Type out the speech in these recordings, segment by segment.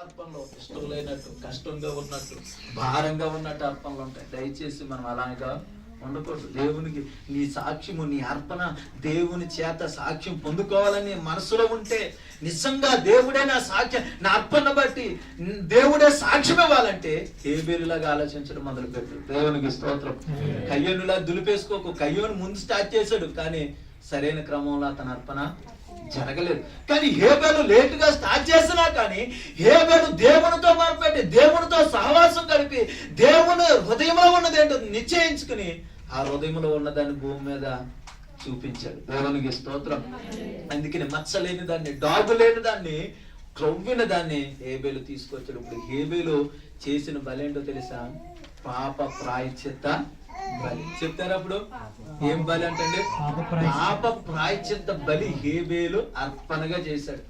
అర్పణలో ఇష్టం లేనట్టు కష్టంగా ఉన్నట్టు భారంగా ఉన్నట్టు అర్పణలు ఉంటాయి. దయచేసి మనం అలాగా ఉండకూడదు. దేవునికి నీ సాక్ష్యము నీ అర్పణ దేవుని చేత సాక్ష్యం పొందుకోవాలని మనసులో ఉంటే నిజంగా దేవుడే నా సాక్ష్యం నా అర్పణ బట్టి దేవుడే సాక్ష్యం ఇవ్వాలంటే హేబేలులాగా ఆలోచించడం మొదలు పెట్టు దేవునికి స్తోత్రం. కయ్యనులా దులిపేసుకోకు. కయ్యోను ముందు స్టార్ట్ చేశాడు. కానీ సరైన క్రమంలో అతని అర్పణ జరగలేదు. కానీ హేబేలు లేటుగా స్టార్ట్ చేసినా కానీ హేబేలు దేవునితో మొదలుపెట్టి దేవునితో సహవాసం కలిపి దేవుని హృదయంలో ఉన్నది ఏంటో నిశ్చయించుకుని ఆ హృదయంలో ఉన్నదాన్ని భూమి మీద చూపించాడు. దేవునికి స్తోత్రం. అందుకని మచ్చలేని దాన్ని డాగు లేని దాన్ని క్రొవ్విన దాన్ని హేబేలు తీసుకొచ్చాడు. ఇప్పుడు హేబేలు చేసిన బలేంటో తెలుసా? పాప ప్రాయచిత్త బలి. చెప్తారా అప్పుడు? ఏం బలి అంటే పాప ప్రాయచిత్త బలి హేబేలు అర్పణగా చేశాడు.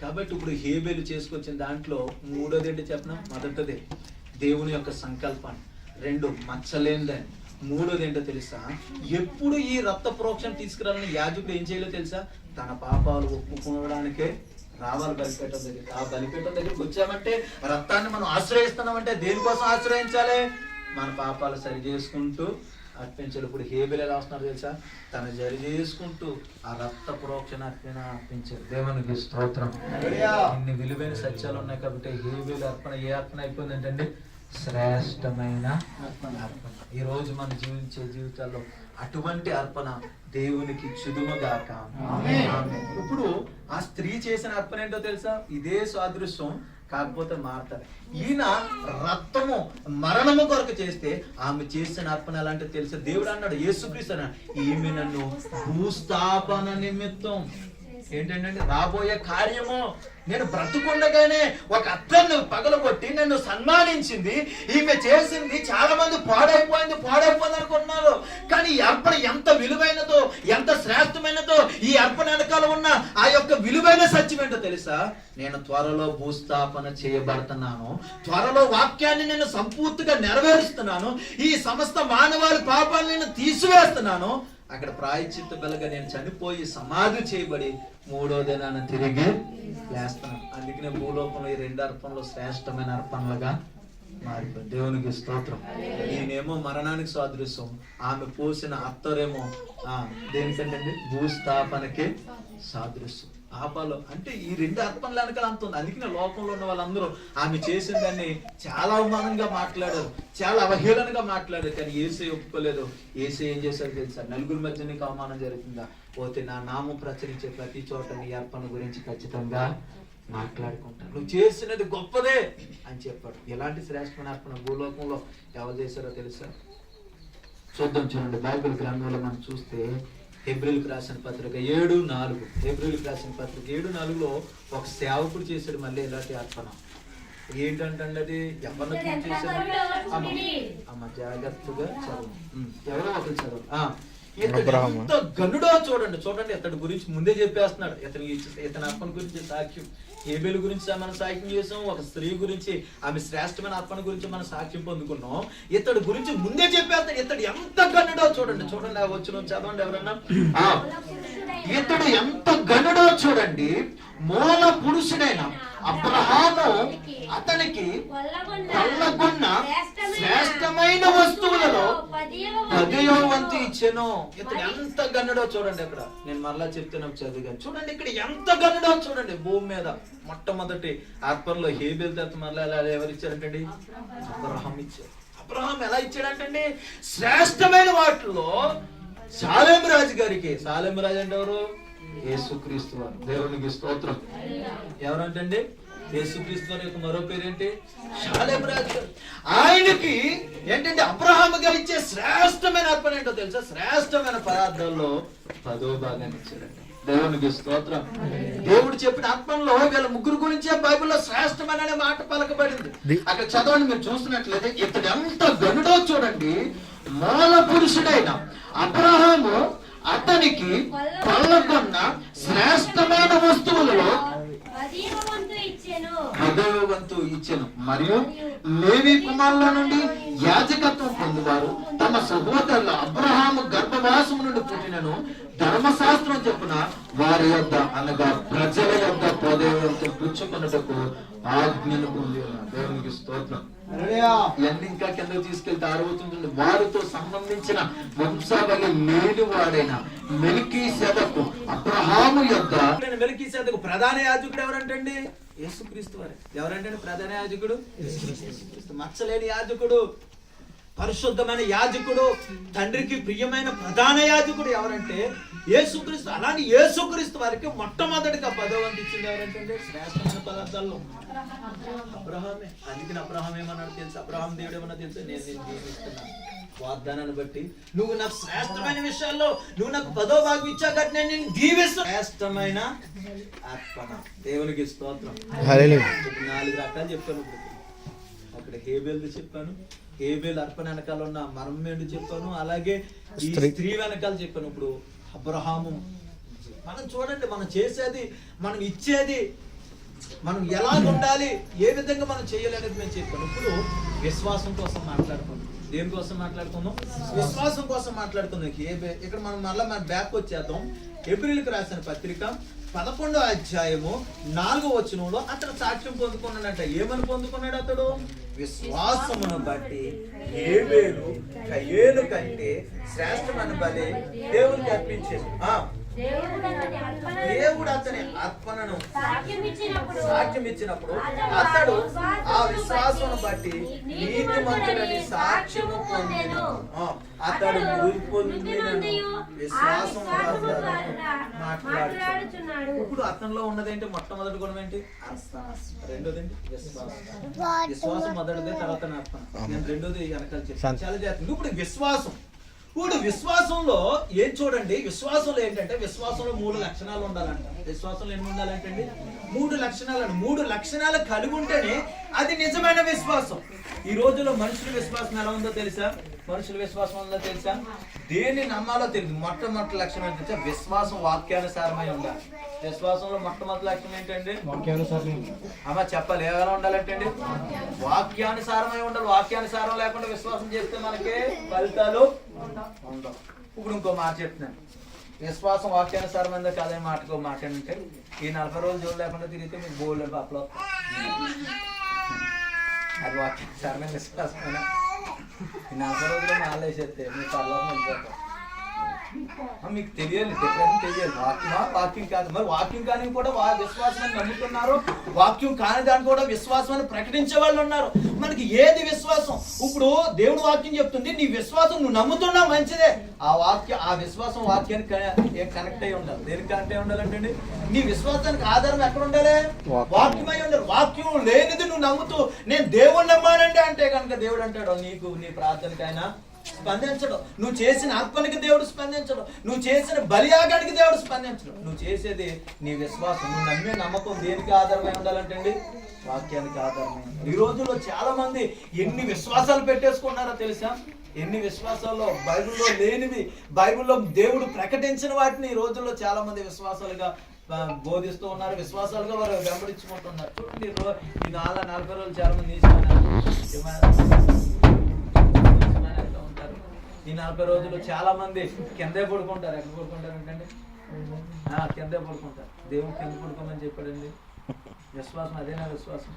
కాబట్టి ఇప్పుడు హేబేలు చేసుకొచ్చిన దాంట్లో మూడోది ఏంటి చెప్పనా? మొదటిదే దేవుని యొక్క సంకల్పాన్ని రెండు మచ్చలేనిదని మూడోది ఏంటో తెలుసా? ఎప్పుడు ఈ రక్త ప్రోక్షణ తీసుకురావాలని యాజకుడు ఏం చేయాలో తెలుసా? తన పాపాలు ఒప్పుకోవడానికే రావాలి బలిపేట దగ్గర ఆ బలిపేట దగ్గరికి వచ్చామంటే రక్తాన్ని మనం ఆశ్రయిస్తున్నామంటే దేనికోసం ఆశ్రయించాలి? మన పాపాలు సరి చేసుకుంటూ అర్పించాలి ఇప్పుడు హేబెల్ ఎలా వస్తున్నారు తెలుసా? తన జరి చేసుకుంటూ ఆ రక్త ప్రోక్షణ అర్పణ అర్పించారు. దేవునికి స్తోత్రం. ఇన్ని విలువైన సత్యాలు ఉన్నాయి కాబట్టి హేబెల్ అర్పణ ఏ అర్పణ అయిపోయింది ఏంటంటే శ్రేష్టమైన అర్పణ. ఈ రోజు మనం జీవించే జీవితాల్లో అటువంటి అర్పణ దేవునికి చుదుమగాక. ఇప్పుడు ఆ స్త్రీ చేసిన అర్పణ ఏంటో తెలుసా? ఇదే సాదృశ్యం కాకపోతే మారుతారు. ఈయన రక్తము మరణము కొరకు చేస్తే ఆమె చేసిన అర్పణ ఎలాంటి తెలుసు? దేవుడు అన్నాడు యేసుక్రీస్తు అన్నాడు ఈమె నన్ను భూస్థాపన నిమిత్తం ఏంటంటే రాబోయే కార్యము నేను బ్రతుకుండగానే ఒక అత్తను పగలగొట్టి నన్ను సన్మానించింది. ఈమె చేసింది చాలా మంది పాడైపోయింది పాడైపోయింది అనుకుంటున్నారు. కానీ ఈ అర్పణ ఎంత విలువైనదో ఎంత శ్రేష్టమైనదో ఈ అర్పణ వెనకాల ఉన్న ఆ యొక్క విలువైన సత్యం ఏంటో తెలుసా? నేను త్వరలో భూస్థాపన చేయబడుతున్నాను. త్వరలో వాక్యాన్ని నేను సంపూర్తిగా నెరవేరుస్తున్నాను. ఈ సమస్త మానవాళి పాపాలను నేను తీసివేస్తున్నాను. అక్కడ ప్రాయచిత్త బెలగా నేను చనిపోయి సమాధి చేయబడి మూడో దినాన తిరిగి లేస్తాను. అందుకనే భూలోకంలో ఈ రెండు అర్పణలు శ్రేష్టమైన అర్పణలుగా మారిపోయి. దేవునికి స్తోత్రం. ఈయనేమో మరణానికి సాదృశ్యం. ఆమె పోసిన అత్తరేమో దేనికంటే భూస్థాపనకి సాదృశ్యం. పాపాలు అంటే ఈ రెండు అర్పణలు వెనకాల అంత ఉంది. అందుకనే లోకంలో ఉన్న వాళ్ళందరూ ఆమె చేసిన దాన్ని చాలా అవమానంగా మాట్లాడారు. చాలా అవహేళనగా మాట్లాడారు. కానీ ఏసే ఒప్పుకోలేదు. ఏసే ఏం చేశారు తెలుసా? నలుగురి మధ్య నీకు అవమానం జరుగుతుందా? పోతే నా నామం ప్రచురించే ప్రతి చోట నీ అర్పణ గురించి ఖచ్చితంగా మాట్లాడుకుంటాను. నువ్వు చేసినది గొప్పదే అని చెప్పాడు. ఎలాంటి శ్రేష్టమైన అర్పణ భూలోకంలో ఎవరు చేశారో తెలుసా? చూద్దాం చూడండి. బైబిల్ గ్రంథంలో మనం చూస్తే హెబ్రిల్కి రాసిన పత్రిక ఏడు నాలుగు. హెబ్రిల్కి రాసిన పత్రిక ఏడు నాలుగులో ఒక సేవకుడు చేశాడు మళ్ళీ ఇలాంటి అర్పణ. ఏంటంటే అది ఎవరిని చేశాడు? అమ్మ. జాగ్రత్తగా చదువు. ఎవరో ఒకరు చదువు. ఆ, ఇతడు అబ్రహాము. ఎంత గనుడో చూడండి. చూడండి ఇతడి గురించి ముందే చెప్పేస్తున్నాడు. ఇతని ఇతని అర్పణ గురించి సాక్ష్యం. ఏబేలు గురించి మనం సాక్ష్యం చేసాం ఒక స్త్రీ గురించి ఆమె శ్రేష్టమైన ఆత్మని గురించి మనం సాక్ష్యం పొందుకున్నాం. ఇతడు గురించి ముందే చెప్పేస్తాడు. ఇతడు ఎంత గనుడో చూడండి చూడండి వచ్చిన చదవండి ఎవరన్నా. ఆ, ఇతడు ఎంత గనుడో చూడండి మూల పురుషుడైన అబ్రహాము అతనికి కొల్లగొన్న శ్రేష్టమైన వస్తువులలో పదియో వంతు ఇచ్చాను. ఇతడు ఎంత గన్నుడో చూడండి అక్కడ. నేను మరలా చెప్తున్నా చదివాను చూడండి ఇక్కడ ఎంత గన్నుడో చూడండి భూమి మీద. మొట్టమొదటి అర్పణలో హేబెల్ తర్వాత ఎలా ఎవరు ఇచ్చారంటండి? అబ్రహాం ఇచ్చారు. అబ్రహాం ఎలా ఇచ్చాడంటండి? శ్రేష్టమైన వాటిలో సాలెం రాజు గారికి. సాలెం రాజు అంటే ఎవరు? యేసుక్రీస్తు వారు. దేవునికి స్తోత్రం. ఎవరంటండి? యేసుక్రీస్తు వారి యొక్క మరో పేరేంటి? షాలేం రాజు. ఆయనకి ఏంటంటే అబ్రహాముగా ఇచ్చే శ్రేష్టమైన అర్పణ ఏంటో తెలుసా? శ్రేష్టమైన పదార్థాల్లో పదో భాగాన్ని ఇచ్చాడండి దేవునికి స్తోత్రం. దేవుడు చెప్పిన ఆత్మలో వీళ్ళ ముగ్గురు గురించే బైబిల్లో శ్రేష్టమైన అనే మాట పలకబడింది. అక్కడ చదవండి మీరు చూస్తున్నట్లయితే ఇతడు ఎంత గనుడో చూడండి. మూల పురుషుడైన అబ్రహాము అతనికి కొల్లగొన్న శ్రేష్టమైన వస్తువులలో పదివ వంతు ఇచ్చెను. మరియు లేవి కుమారుల నుండి యాజకత్వం పొందువారు. తమ సహోదరుల అబ్రహాము గర్భవాసము నుండి పుట్టినను ధర్మశాస్త్రం చెప్పున వారి యొద్ద అనగా ప్రజల యొద్ద పదవ వంతు పుచ్చుకున్నటకు ఆజ్ఞను పొంది. దేవునికి స్తోత్రం. ఇవన్నీ ఇంకా కిందకు తీసుకెళ్తే అరుగుతుంటుంది వారితో సంబంధించిన వంశావళి లేని వాడైన మెలికి సెదకు అబ్రహాము యొక్క మెలికి సెదకు ప్రధాన యాజకుడు ఎవరంటండి? యేసుక్రీస్తు వారే. ఎవరంటే ప్రధాన యాజకుడు? మచ్చలేని యాజకుడు. పరిశుద్ధమైన యాజకుడు తండ్రికి ప్రియమైన ప్రధాన యాజకుడు ఎవరంటే యేసుక్రీస్తు. అలాని యేసుక్రీస్తు వారికి మొట్టమొదటిగా పదవంతి ఇచ్చింది ఎవరంటే శ్రేష్టమైన పదార్థాల్లో. అబ్రహామే. అందుకని అబ్రహాం ఏమన్నాడు తెలుసు? అబ్రహాం దేవుడు ఏమన్నా తెలుసు? నేను నేను వాగ్దానాన్ని బట్టి. నువ్వు నాకు శ్రేష్టమైన విషయాల్లో నువ్వు నాకు పదో భాగం ఇచ్చా కాబట్టి నేను నిన్ను దీవిస్తా శ్రేష్టమైన అర్పణ దేవునికి స్తోత్రం. నాలుగు రకాలు చెప్పాను. ఇప్పుడు అక్కడ హేబేల్ది చెప్పాను. హేబేల్ అర్పణ వెనకాల ఉన్న మర్మేండు చెప్పాను? అలాగే ఈ స్త్రీ. వెనకాల చెప్పాను ఇప్పుడు అబ్రహాము. మనం చూడండి మనం చేసేది మనం ఇచ్చేది మనం ఎలా ఉండాలి ఏ విధంగా మనం చేయాలనేది మేము చెప్పాను. ఇప్పుడు విశ్వాసం కోసం మాట్లాడుకుందాం. దేని కోసం మాట్లాడుకుందాం? విశ్వాసం కోసం మాట్లాడుకుందాం. ఏ ఇక్కడ మనం మళ్ళీ మన బ్యాక్ వచ్చేద్దాం. ఏప్రిల్కి రాసిన పత్రిక పదకొండో అధ్యాయము నాలుగో వచనంలో అతను సాక్ష్యం పొందుకున్నాడంట. ఏమని పొందుకున్నాడు అతడు? విశ్వాసమును బట్టి ఏబేలు కయ్యేలు కంటే శ్రేష్టమైన బలి దేవునికి అర్పించేది ఆ, దేవుడు అతని అర్పణను సాక్ష్యం ఇచ్చినప్పుడు సాక్ష్యం ఇచ్చినప్పుడు అతడు ఆ విశ్వాసం బట్టి నీతిమంతుడని సాక్ష్యము పొందెను. ఆ, అతడు పొందిన విశ్వాసం ఇప్పుడు అతనిలో ఉన్నది ఏంటి మొట్టమొదటి గుణం ఏంటి? రెండోది ఏంటి విశ్వాసం. విశ్వాసం మొదటిదే తర్వాత అర్పణ. నేను రెండోది వెనకాల చెప్తాను శాంతి. చాలా జాగ్రత్త ఇప్పుడు విశ్వాసం. ఇప్పుడు విశ్వాసంలో ఏం చూడండి? విశ్వాసంలో ఏంటంటే విశ్వాసంలో మూడు లక్షణాలు ఉండాలంట. విశ్వాసంలో ఎన్ని ఉండాలంటండి? మూడు లక్షణాలను మూడు లక్షణాలు కలిగి ఉంటేనే అది నిజమైన విశ్వాసం. ఈ రోజుల్లో మనుషుల విశ్వాసం ఎలా ఉందో తెలుసా? మనుషుల విశ్వాసం ఉందో తెలుసా? దేన్ని నమ్మాలో తెలియదు. మొట్టమొదటి లక్షణం ఏంటంటే విశ్వాసం వాక్యానుసారమై ఉండాలి. విశ్వాసంలో మొట్టమొదటి లక్షణం ఏంటండి? అమ్మ చెప్పాలి. ఎలా ఉండాలంటే అండి వాక్యానుసారమై ఉండాలి. వాక్యానుసారం లేకుండా విశ్వాసం చేస్తే మనకి ఫలితాలు ఉండవు. ఇప్పుడు ఇంకో మాట చెప్తున్నాను విశ్వాసం వాక్యానుసారమైందో కాదని మాటకో మాట అంటే ఈ నలభై రోజులు జోలు లేకుండా తిరిగితే మీకు బోల్డ్ పాపలో అది వాకింగ్ వాక్యానుసారమైన విశ్వాసమైన ఈ నలభై రోజులు మాలేసేస్తే మీ పర్లోకం వెళ్ళిపోతాం మీకు తెలియాలి డిఫరెన్స్ తెలియాలి వాక్యమా వాక్యం కాదు. మరి వాక్యం కానీ కూడా వా విశ్వాసాన్ని నమ్ముతున్నారు. వాక్యం కాని దాన్ని కూడా విశ్వాసాన్ని ప్రకటించే వాళ్ళు ఉన్నారు. మనకి ఏది విశ్వాసం? ఇప్పుడు దేవుడు వాక్యం చెప్తుంది నీ విశ్వాసం నువ్వు నమ్ముతున్నావు మంచిదే. ఆ వాక్య ఆ విశ్వాసం వాక్యానికి కనెక్ట్ అయి ఉండాలి. దేనికి కనెక్ట్ అయి ఉండాలంటే? నీ విశ్వాసానికి ఆధారం ఎక్కడ ఉండాలి? వాక్యం. వాక్యమై ఉండాలి. వాక్యం లేనిది నువ్వు నమ్ముతూ నేను దేవుణ్ణి నమ్మానండి అంటే కనుక దేవుడు అంటాడు నీకు నీ ప్రార్థనకైనా స్పందించడు. నువ్వు చేసిన అర్పణకి దేవుడు స్పందించడు. నువ్వు చేసిన బలియాగానికి దేవుడు స్పందించడు. నువ్వు చేసేది నీ విశ్వాసం. నువ్వు నమ్మే నమ్మకం దేనికి ఆధారమై ఉండాలంటే అండి వాక్యానికి ఆధారమై. ఈ రోజుల్లో చాలా మంది ఎన్ని విశ్వాసాలు పెట్టేసుకున్నారో తెలుసా? ఎన్ని విశ్వాసాల్లో బైబిల్లో లేనివి బైబిల్లో దేవుడు ప్రకటించిన వాటిని ఈ రోజుల్లో చాలా మంది విశ్వాసాలుగా బోధిస్తూ ఉన్నారు. విశ్వాసాలుగా వారు వెంబడించుకుంటున్నారు. చూడండి ఈ నాలుగు నలభై రోజులు చాలా మంది ఈ నలభై రోజులు చాలా మంది కిందే పడుకుంటారు. ఎక్కడ పడుకుంటారు ఏంటండి కిందే పడుకుంటారు. దేవుడు కింద పడుకోమని చెప్పాడండి. విశ్వాసం అదేనా విశ్వాసం.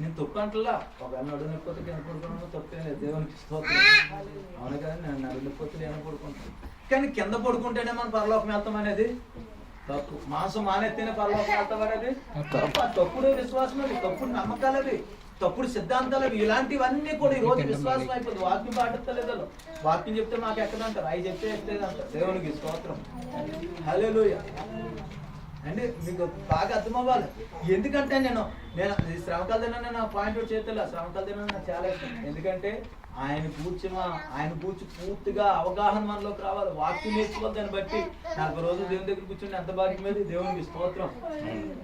నేను తప్పు అంటలా? ఒకవేళ నడు నొప్పితే కింద పడుకోవడం తప్పే లేదు. దేవునికి స్తోత్రం. అవును కదా నేను నడు నొప్పితే నేను పడుకుంటాను. కానీ కింద పడుకుంటేనే మనం పరలోకం వెళ్తాం అనేది తప్పు. మాంసం మానేస్తేనే పరలోకం వెళ్తాం అనేది తప్పు. తప్పుడు విశ్వాసం అది తప్పుడు నమ్మకాలు అవి తప్పుడు సిద్ధాంతాలు ఇలాంటివన్నీ కూడా ఈ రోజు విశ్వాసం అయిపోతుంది వాక్యం పాటిస్తలేదు. వాక్యం చెప్తే మాకు ఎక్కడంటారు? అవి చెప్తే ఎక్కలేదు అంటారు దేవునికి స్తోత్రం. హల్లెలూయా. అంటే మీకు బాగా అర్థం అవ్వాలి ఎందుకంటే నేను నేను శ్రమకాల దిన పాయింట్ అవుట్ చేస్తా శ్రమకాల దిన నాకు చాలా ఇష్టం. ఎందుకంటే ఆయన కూర్చుమా ఆయన కూర్చు పూర్తిగా అవగాహన మనలోకి రావాలి. వాక్యం నేర్చుకోవాలి దాన్ని బట్టి. నలభై రోజులు దేవుని దగ్గర కూర్చుంటే ఎంత భాగ్యం అది దేవునికి స్తోత్రం.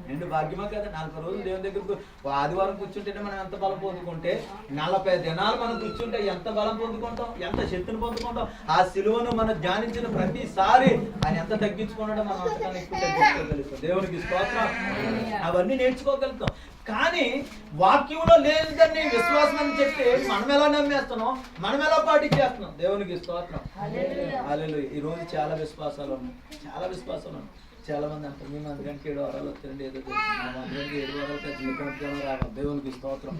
రెండు భాగ్యమే కదా. నలభై రోజులు దేవుని దగ్గర ఆదివారం కూర్చుంటేనే మనం ఎంత బలం పొందుకుంటే నలభై దినాలు మనం కూర్చుంటే ఎంత బలం పొందుకుంటాం? ఎంత శక్తిని పొందుకుంటాం? ఆ సిలువను మనం ధ్యానించిన ప్రతిసారి ఆయన ఎంత తగ్గించుకున్నాడో మనం అంతకన్నా ఎక్కువ తగ్గించుకోగలుగుతాం. దేవునికి స్తోత్రం. అవన్నీ నేర్చుకోగలుగుతాం. కానీ వాక్యంలో లేదని విశ్వాసం అని చెప్పి మనం ఎలా నమ్మేస్తున్నాం? మనం ఎలా పాటించేస్తున్నాం? దేవునికి స్తోత్రం. హల్లెలూయా. ఈ రోజు చాలా విశ్వాసాలు ఉన్నాయి. చాలా విశ్వాసాలు ఉన్నాయి. చాలా మంది అంటారు మేము అందుకంటే ఏడు వారాలు వస్తారండి ఏదో మందిరానికి ఏడు వారాలు రావాలి? దేవునికి స్తోత్రం.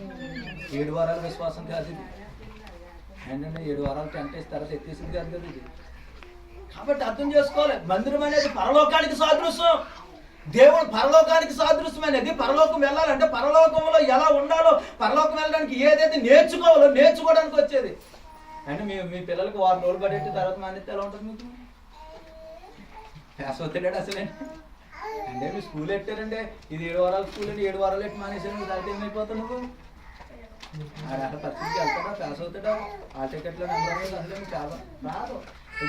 ఏడు వారాల విశ్వాసం కాదు ఇది. ఏంటంటే ఏడు వారాలు టెంట్ వేసి తర్వాత ఎత్తేసింది కాదు కదా ఇది. కాబట్టి అర్థం చేసుకోవాలి. మందిరం అనేది పరలోకానికి సాదృశ్యం. దేవుడు పరలోకానికి సాదృశ్యమైనది. పరలోకం వెళ్ళాలంటే పరలోకంలో ఎలా ఉండాలో పరలోకం వెళ్ళడానికి ఏదైతే నేర్చుకోవాలో నేర్చుకోవడానికి వచ్చేది. అంటే మీ మీ పిల్లలకు వారం రోజులు పడేటి తర్వాత మానేస్తే ఎలా ఉంటుంది మీకు? పేస వస్తాడు అసలే. అంటే మీ స్కూల్ ఎట్టారంటే ఇది ఏడు వారాలు స్కూల్ అంటే ఏడు వారాలు ఎట్టి మానేసాను దాంట్లో ఏమైపోతావు నువ్వు. ఆడ అక్కడ పరిస్థితికి వెళ్తాడా పాస్ అవుతాడా ఆ టికెట్లో నెంబర్ మీద అసలు చాలా రాదు.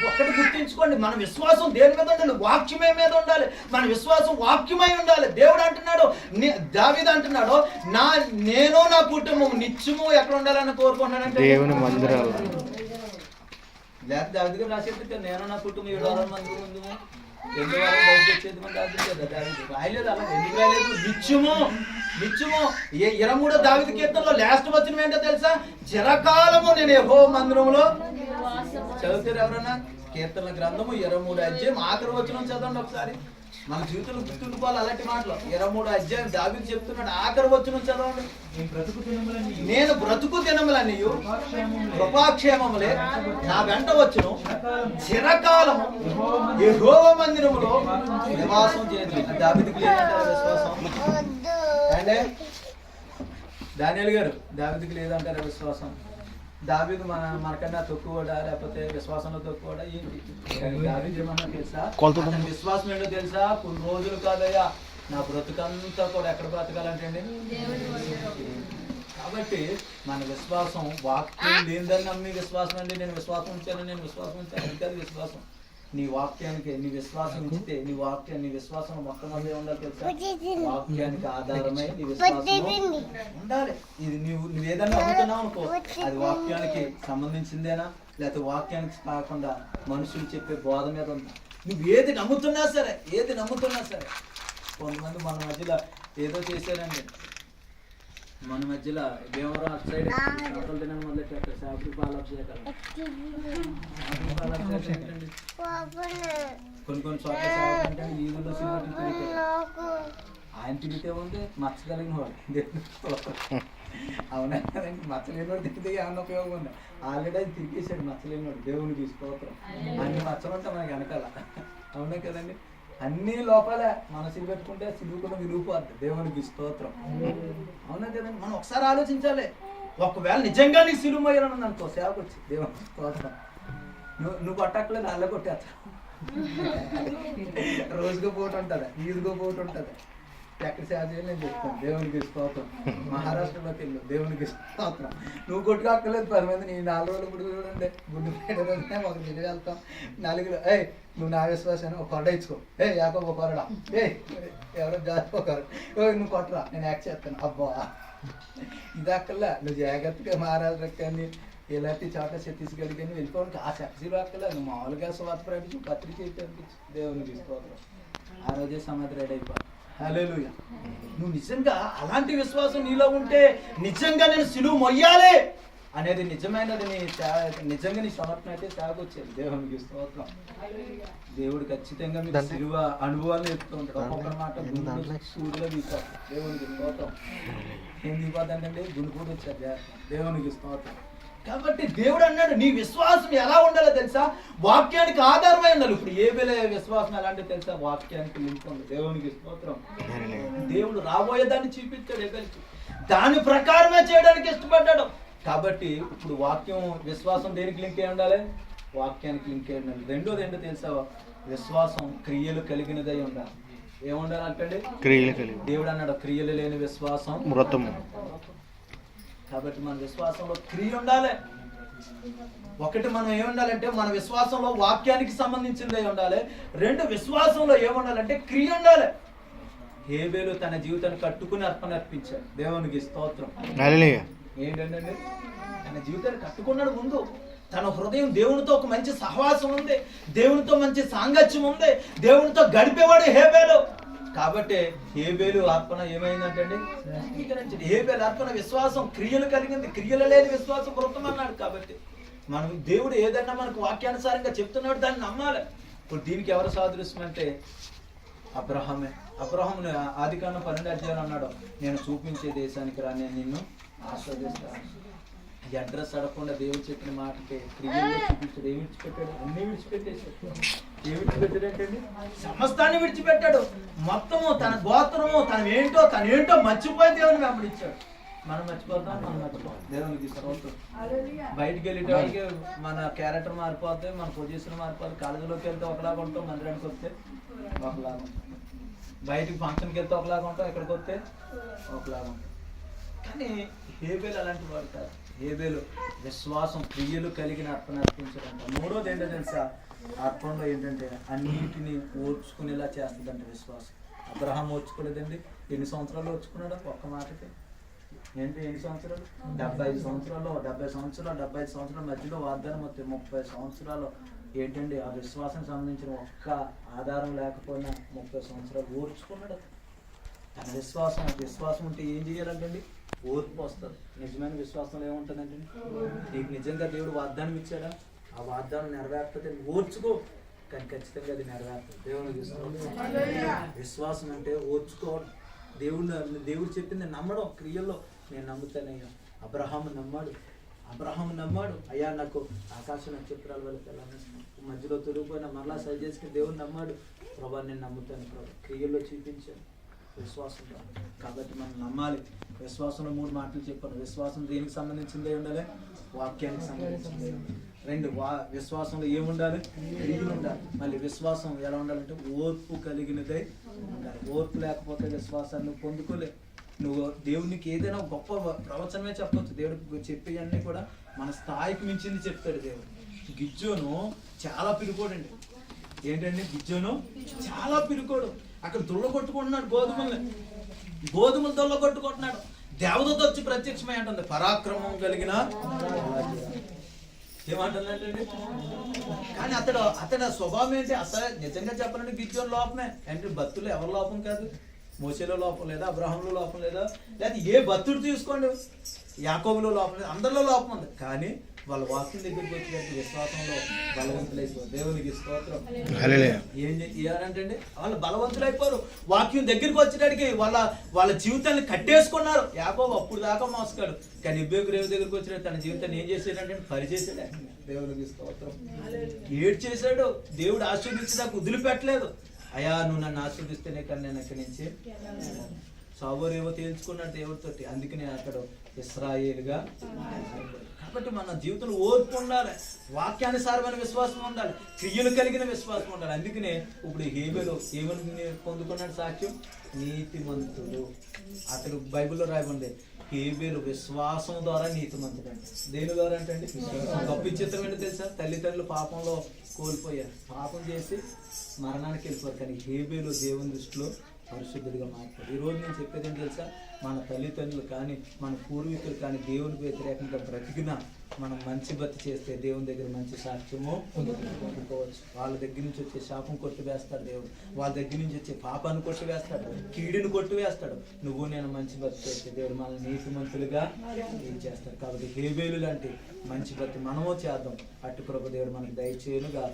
ఒక్కటి గుర్తించుకోండి మన విశ్వాసం దేని మీద ఉండాలి? వాక్యమే మీద ఉండాలి. మన విశ్వాసం వాక్యమై ఉండాలి. దేవుడు అంటున్నాడు దావీదు అంటున్నాడు నా నేను నా కుటుంబం నిత్యము ఎక్కడ ఉండాలని కోరుకుంటున్నానంటే దేవుని మందిరాలు లేకపోతే దావిది గారు రాసేది నేను నా కుటుంబం ఏడు వారాల మంది దావిది రాయలేదు అలా ఎందుకు రాయలేదు? నిత్యము. నిత్యము ఏ ఇరవై మూడో దావిత కీర్తనలో లాస్ట్ వచ్చిన ఏంటో తెలుసా? చిరకాలము నేను యెహోవా మందిరంలో. చదువుతారు ఎవరన్నా? కీర్తన గ్రంథము ఇరవై మూడు అధ్యాయం ఆఖరి వచ్చిన చదవండి ఒకసారి. మన జీవితంలో గుర్తుండిపోవాలి అలాంటి మాటలు. ఇరవై మూడు అధ్యాయం దావిది చెప్తున్నాడు ఆఖరి వచ్చిన చదవండి. నేను బ్రతుకు దినములని నేను కృపాక్షేమములే. నా వెంట వచ్చును. చిరకాలము యెహోవ మందిరములో నివాసం చేయదు దావిదికి విశ్వాసం? అంటే దానియల్ గారు దావిదికి లేదంటారా విశ్వాసం? దావీదు మన మనకన్నా తక్కువడా లేకపోతే విశ్వాసంలో తక్కువడా ఏంటి? దావీదు ఏమన్నా తెలుసా. అతని విశ్వాసం ఏంటో తెలుసా? కొన్ని రోజులు కాదయ్యా నా బ్రతుకంతా కూడా ఎక్కడ బ్రతకాలంటే అండి? కాబట్టి మన విశ్వాసం వాక్యం లేదని నమ్మి విశ్వాసం అండి నేను విశ్వాసం ఉంచాను నేను విశ్వాసం ఉంచాను అది కాదు విశ్వాసం. నీ వాక్యానికి నీ విశ్వాసం ఉంచితే నీ వాక్యం నీ విశ్వాసం మొట్టమొదటి ఉండాలి తెలుసా? వాక్యానికి ఆధారమై నీ విశ్వాసం ఉండాలి. ఇది నువ్వు నువ్వు ఏదన్నా నమ్ముతున్నావు అనుకో అది వాక్యానికి సంబంధించిందేనా? లేకపోతే వాక్యానికి కాకుండా మనుషులు చెప్పే బోధ మీద ఉందా? నువ్వు ఏది నమ్ముతున్నా సరే ఏది నమ్ముతున్నా సరే. కొంతమంది మన మధ్యలో ఏదో చేశారండి. మన మధ్యలో భీమవరం అటు సైడ్ చేపలు తినడం మొదలెట్టి అక్కడ చేపలు. పాలభిషేకాలు ఏంటండి? కొన్ని కొన్ని చోట్ల అంటే ఈదుల్లో సిల్వర్ తిరిగితే ఆయన తిరిగితే ఉంది మచ్చ కలిగిన వాడు. దేవుని. అవునా? కదండి మచ్చలేని వాడు తిరిగితే ఏమన్నా ఉపయోగం ఉంది? ఆల్రెడీ అది తిరిగేసాడు మచ్చలేని వాడు దేవునికి స్తోత్రం అన్ని మచ్చలు ఉంటాయి మనకి వెనకాల. అవునా కదండి? అన్ని లోపలే మన పెట్టుకుంటే సిలువుకున్న విలువపోద్ది దేవునికి స్తోత్రం. అవునా కదండి మనం ఒకసారి ఆలోచించాలి. ఒకవేళ నిజంగా నీకు సిలువ మొయ్యాలని అనుకో సేవకు వచ్చి దేవునికి స్తోత్రం. నువ్వు నువ్వు కొట్టక్కలేదు అల్ల కొట్టేస్తా. రోజుకో పోటు ఉంటుంది ఈదుకో పోటు ఉంటుంది ఎక్కడ సేవ చేయాలి నేను చెప్తాను. దేవునికి స్తోత్రం. మహారాష్ట్రలోకి వెళ్ళు దేవునికి స్తోత్రం. నువ్వు కొట్టుకోక్కర్లేదు పది మంది నీ నాలుగు రోజులు ఇప్పుడు చూడండి గుడ్డు పేడ ఒక తిరిగి వెళ్తాం. నలుగురు ఏయ్ నువ్వు నా విశ్వాసాన్ని ఒక కొరడ ఇచ్చుకో. ఏ యాకో ఒక కొరడా ఏ ఎవరో జాతి ఒక కొరడ. నువ్వు కొట్టరా? నేను యాక్ట్ చేస్తాను. అబ్బా. ఇది నువ్వు జాగ్రత్తగా మారాలి కానీ ఇలాంటి చోట ఛత్తీస్గఢ్ కానీ వెళ్ళిపోవడానికి ఆ సెక్సీ అక్కర్లే. నువ్వు మామూలుగా స్వార్థ ప్రకటించు పత్రిక అయితే అనిపించు దేవునికి స్తోత్రం ఆ రోజే సమాధి రెడీ అయిపో. హల్లెలూయా. నువ్వు నిజంగా అలాంటి విశ్వాసం నీలో ఉంటే నిజంగా నేను సిలువు మొయ్యాలి. అనేది నిజమైనది నీ నిజంగా నీ సమర్పణ అయితే సేవకు వచ్చేది దేవునికి స్తోత్రం. దేవుడు ఖచ్చితంగా మీకు సిలువ అనుభవాలు చెప్తూ ఉంటాడు. ఒక్కొక్క మాట సూర్యులో తీస్తారు దేవునికి స్తోత్రం. ఏం దిగిపోతుందండి గుండు కూడా వచ్చారు. దేవునికి స్తోత్రం. కాబట్టి దేవుడు అన్నాడు నీ విశ్వాసం ఎలా ఉండాలో తెలుసా? వాక్యానికి ఆధారమై ఉండాలి. ఇప్పుడు ఏ వేళ విశ్వాసం ఎలాంటి తెలుసా? వాక్యానికి ఉంది దేవునికి స్తోత్రం. దేవుడు రాబోయే దాన్ని చూపించాడు ఎగలికి దాని ప్రకారమే చేయడానికి ఇష్టపడ్డాడు. కాబట్టి ఇప్పుడు వాక్యం విశ్వాసం దేనికి లింక్ అయి ఉండాలి? వాక్యానికి లింక్ అయి ఉండాలి. రెండోది ఏంటో తెలుసా? విశ్వాసం క్రియలు కలిగినదై ఉండాలి. ఏముండాలి అంటే క్రియలు కలిగి దేవుడు అన్నాడు క్రియలు లేని విశ్వాసం మృతము. కాబట్టి మన విశ్వాసంలో క్రియ ఉండాలి. ఒకటి మనం ఏముండాలంటే మన విశ్వాసంలో వాక్యానికి సంబంధించిందే ఉండాలి. రెండు విశ్వాసంలో ఏముండాలంటే క్రియ ఉండాలి. హేబేలు తన జీవితాన్ని కట్టుకుని అర్పణ అర్పించాడు దేవునికి స్తోత్రం. ఏంటంటే తన జీవితాన్ని కట్టుకున్నాడు ముందు. తన హృదయం దేవునితో ఒక మంచి సహవాసం ఉంది. దేవునితో మంచి సాంగత్యం ఉంది. దేవునితో గడిపేవాడు హేబేలు. కాబట్టి హేబేలు అర్పణ ఏమైందంటే అండి హేబేలు అర్పణ విశ్వాసం క్రియలు కలిగింది. క్రియలు లేని విశ్వాసం వృత్తం అన్నాడు కాబట్టి. మనం దేవుడు ఏదన్నా మనకు వాక్యానుసారంగా చెప్తున్నాడు దాన్ని నమ్మాలి. ఇప్పుడు దీనికి ఎవరు సాదృశ్యం అంటే అబ్రహమే. అబ్రహం ఆది పన్నెండు అధ్యాయులు అన్నాడు నేను చూపించే దేశానికి రా నేను నిన్ను ఆస్వాదిస్తాను. ఈ అడ్రస్ అడగకుండా దేవుడు చెప్పిన మాటకి చూపించాడు ఏమి విడిచిపెట్టాడు. అన్ని విడిచిపెట్టేశాడు. ఏమి విడిచిపెట్టాడంటండి సమస్తాన్ని విడిచిపెట్టాడు. మొత్తము తన గోత్రము తన ఏంటో తన ఏంటో మర్చిపోయి దేవుని వెంబడించాడు మనం మర్చిపోతాం మనం మర్చిపోతాం దేవునికి సర్వత్వం బయటికి వెళ్ళేటప్పటికి మన క్యారెక్టర్ మారిపోతే మన పొజిషన్ మారిపోతే కాలేజీలోకి వెళ్తే ఒకలాగా ఉంటాం మందిరానికి వస్తే ఒకలాగా ఉంటాం. బయటికి ఫంక్షన్కి వెళ్తే ఒకలాగా ఉంటాం ఇక్కడికి వస్తే ఒకలాగా ఉంటాం. కానీ హేబేలు అలాంటి వాడు కాదు. హేబేలు విశ్వాసం ప్రియులు కలిగిన అర్పణ అర్పించడంట మూడోది ఏంటో తెలుసా? అర్పణలో ఏంటంటే అన్నింటిని ఓర్చుకునేలా చేస్తుందంట విశ్వాసం. అబ్రహాం ఓర్చుకోలేదండి. ఎన్ని సంవత్సరాలు ఓర్చుకున్నాడు ఒక్క మాటకి? ఏంటి ఎన్ని సంవత్సరాలు? డెబ్బై ఐదు సంవత్సరాలు డెబ్బై సంవత్సరాలు డెబ్బై ఐదు సంవత్సరాల మధ్యలో వాగ్దానం వస్తే ముప్పై సంవత్సరాలు. ఏంటండి? ఆ విశ్వాసం సంబంధించిన ఒక్క ఆధారం లేకపోయినా ముప్పై సంవత్సరాలు ఓర్చుకున్నాడు తన విశ్వాసం విశ్వాసం ఉంటే ఏం చేయాలంటండి? ఓర్పు వస్తుంది. నిజమైన విశ్వాసంలో ఏముంటుందండి? నీకు నిజంగా దేవుడు వాగ్దానం ఇచ్చాడా? ఆ వాగ్దానం నెరవేర్తుంది ఓర్చుకో. కానీ ఖచ్చితంగా అది నెరవేరుతుంది దేవుని విశ్వాసం. విశ్వాసం అంటే ఓర్చుకోవడం దేవుడు దేవుడు చెప్పింది నమ్మడం క్రియల్లో నేను నమ్ముతానయ్యా అబ్రహాం నమ్మాడు. అబ్రహాం నమ్మాడు. అయ్యా నాకు ఆకాశ నక్షత్రాల వల్ల తెల్లని మధ్యలో తొలిగిపోయిన మరలా సరి చేసుకుని దేవుడు నమ్మాడు. ప్రభా నేను నమ్ముతాను ప్రభా. క్రియల్లో చూపించాను. విశ్వాసం కాబట్టి మనం నమ్మాలి. విశ్వాసంలో మూడు మాటలు చెప్పాను విశ్వాసం దేనికి సంబంధించిందే ఉండాలి? వాక్యానికి సంబంధించిందే రెండు వా విశ్వాసంలో ఏముండాలి క్రియలు ఉండాలి. మళ్ళీ విశ్వాసం ఎలా ఉండాలంటే ఓర్పు కలిగినదే ఉండాలి. ఓర్పు లేకపోతే విశ్వాసాన్ని నువ్వు పొందుకోలే. నువ్వు దేవునికి ఏదైనా గొప్ప ప్రవచనమే చెప్పవచ్చు దేవుడు చెప్పేవన్నీ కూడా మన స్థాయికి మించింది చెప్తాడు దేవుడు. గిజ్జోను చాలా పిరుకోడండి ఏంటండి? గిజ్జోను చాలా పిరుకోడు అక్కడ దుళ్ళ కొట్టుకుంటున్నాడు గోధుమల్ని. గోధుమలు దొల్ల కొట్టుకుంటున్నాడు దేవదూత వచ్చి ప్రత్యక్షమై అంటుంది పరాక్రమం కలిగిన ఏమంటుందంటే కానీ అతడు అతడు స్వభావం ఏంటి? అసలు నిజంగా చెప్పాలంటే గిజ్జోన్ లోపమే. అంటే భక్తులు ఎవరి లోపం కాదు? మోసేలో లోపం లేదా అబ్రహంలో లోపం లేదా? లేదా ఏ భక్తుడు తీసుకోండి? యాకోబులో లోపం లేదు? అందరిలో లోపం ఉంది. కానీ వాళ్ళ వాక్యం దగ్గరికి వచ్చినట్టు విశ్వాసంలో బలవంతులైపోయారు దేవునికి స్తోత్రం. ఏం చేయాలంటే వాళ్ళు బలవంతులైపోరు. వాక్యం దగ్గరికి వచ్చేటడికి వాళ్ళ వాళ్ళ జీవితాన్ని కట్టేసుకున్నారు. యాకోబు అప్పుడు దాకా మోసగాడు కానీ ఇబ్బేకు రేవు దగ్గరికి వచ్చిన తన జీవితాన్ని ఏం చేసాడంటే పరిచేసాడు. దేవునికి స్తోత్రం. ఏడు చేశాడు దేవుడు ఆశీర్వించడానికి వదిలిపెట్టలేదు. అయ్యా నువ్వు నన్ను ఆశీర్విస్తేనే కానీ నేను ఇక్కడి నుంచి సాబోరేవో తేల్చుకున్నాడు దేవుడితోటి. అందుకనే అక్కడ ఇస్రాయేలుగా కాబట్టి మన జీవితంలో ఓర్పు ఉండాలి. వాక్యానుసారమైన విశ్వాసం ఉండాలి. క్రియలు కలిగిన విశ్వాసం ఉండాలి. అందుకనే ఇప్పుడు హేబెలు ఏమని పొందుకున్నాడు సాక్ష్యం? నీతిమంతుడు. అతడు బైబిల్లో రాయబడింది హేబేలు విశ్వాసం ద్వారా నీతిమంతుడు అంటే. దేని ద్వారా అంటే అండి? గొప్ప చిత్రం ఏంటో తెలుసా? తల్లిదండ్రులు పాపంలో కోల్పోయారు. పాపం చేసి మరణానికి వెళ్ళిపోయారు. కానీ హేబేలు దేవుని దృష్టిలో పరిశుద్ధుడిగా మారిపోయాడు ఈ రోజు నేను చెప్పేది ఏంటి తెలుసా? మన తల్లిదండ్రులు కానీ మన పూర్వీకులు కానీ దేవునికి వ్యతిరేకంగా బ్రతికినా మనం మంచి బతి చేస్తే దేవుని దగ్గర మంచి సాక్ష్యము పొందుకోవచ్చు. వాళ్ళ దగ్గర నుంచి వచ్చే శాపం కొట్టివేస్తాడు దేవుడు. వాళ్ళ దగ్గర నుంచి వచ్చే పాపాన్ని కొట్టివేస్తాడు కీడుని కొట్టివేస్తాడు నువ్వు నేను మంచి బతి చేస్తే దేవుడు మనల్ని నీతిమంతులుగా ఏం చేస్తాడు? కాబట్టి హేబేలు లాంటి మంచి బతి మనము చేద్దాం. అటు కృప దేవుడు మనకి దయచేయునుగా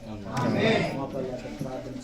మోకాళ్ళ ప్రార్థన